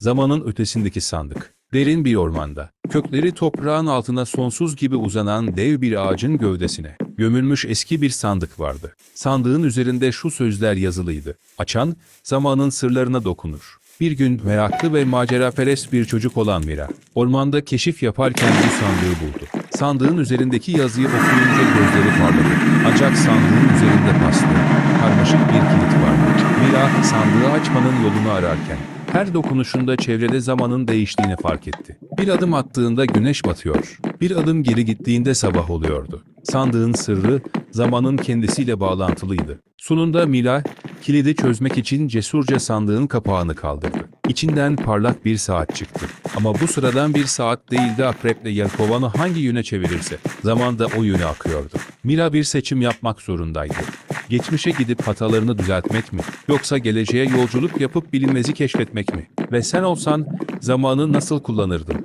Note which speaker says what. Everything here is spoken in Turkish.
Speaker 1: Zamanın ötesindeki sandık. Derin bir ormanda. Kökleri toprağın altına sonsuz gibi uzanan dev bir ağacın gövdesine. Gömülmüş eski bir sandık vardı. Sandığın üzerinde şu sözler yazılıydı. Açan, zamanın sırlarına dokunur. Bir gün meraklı ve maceraperest bir çocuk olan Mira, ormanda keşif yaparken bu sandığı buldu. Sandığın üzerindeki yazıyı okuyunca gözleri parladı. Ancak sandığın üzerinde paslı, karmaşık bir kilit vardı. Mira sandığı açmanın yolunu ararken her dokunuşunda çevrede zamanın değiştiğini fark etti. Bir adım attığında güneş batıyor. Bir adım geri gittiğinde sabah oluyordu. Sandığın sırrı zamanın kendisiyle bağlantılıydı. Sonunda Mila, kilidi çözmek için cesurca sandığın kapağını kaldırdı. İçinden parlak bir saat çıktı. Ama bu sıradan bir saat değildi akreple yelkovanı hangi yöne çevirirse. Zaman da o yöne akıyordu. Mila bir seçim yapmak zorundaydı. Geçmişe gidip hatalarını düzeltmek mi? Yoksa geleceğe yolculuk yapıp bilinmezi keşfetmek mi? Ve sen olsan zamanı nasıl kullanırdın?